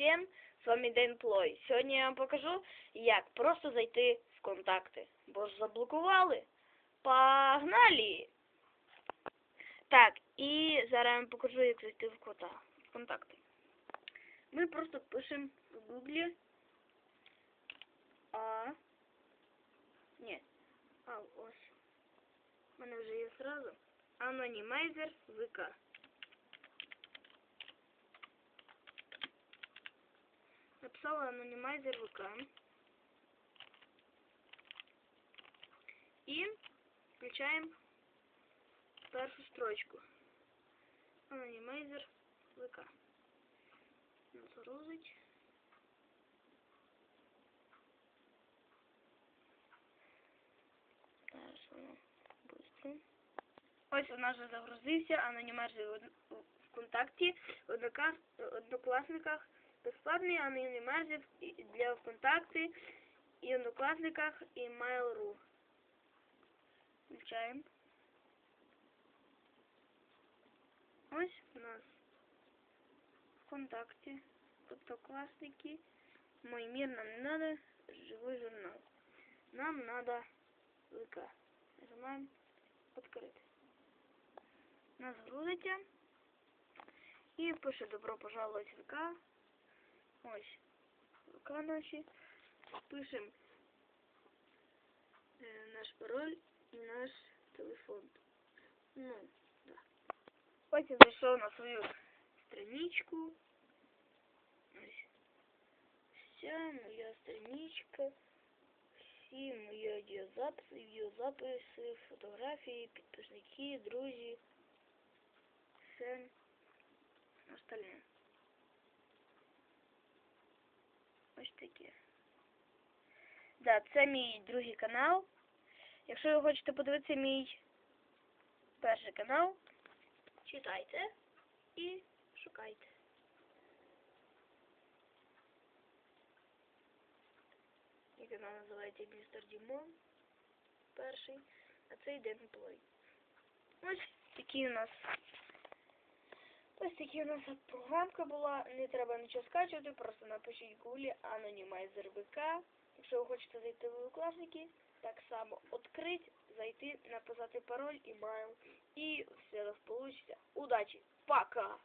всем, с вами Дэн Плой. Сьогодні я вам покажу, як просто зайти в контакти. Бо ж заблокували. Погнали! Так, і зараз я вам покажу, як зайти в контакти. Ми просто пишемо в гуглі А. Ні. А, ось. У мене вже є зразу. Анонімайзер ВК. Написала анонімайзер ВК. І включаємо першу строчку. Анонімайзер ВК. Загрузить. Ось у нас вже загрузився анонімайзер в однокласниках. Безплатний анонімайзер для ВКонтакті і однокласниках і Mail.ru. Включаємо. Ось у нас ВКонтакте, одноклассники. Мой мир нам не надо, живой журнал. Нам надо ВК. Нажимаем открыть. Нас грузите. І пише добро пожаловать в ВК. Ось ВК наші. Пишемо е, наш пароль і наш телефон. Ну, да. Ось я зайшов на свою страничку. Ось. Вся моя страничка. Всі мої аудіозаписи, відеозаписи, фотографії, підписники, друзі. Все остальне. Ось таке. Да, це мій другий канал. Якщо ви хочете подивитися мій перший канал, читайте і шукайте. Мій канал називається Містер Дімон. Перший, а цей Ден. Ось такі у нас. Ось такі у нас програмка була. Не треба нічого скачувати, просто напишіть гулі анонімайзер ВК. Якщо ви хочете зайти в однокласники, так само відкрити, зайти, написати пароль і майл. І все розполучиться. Удачі! Пока!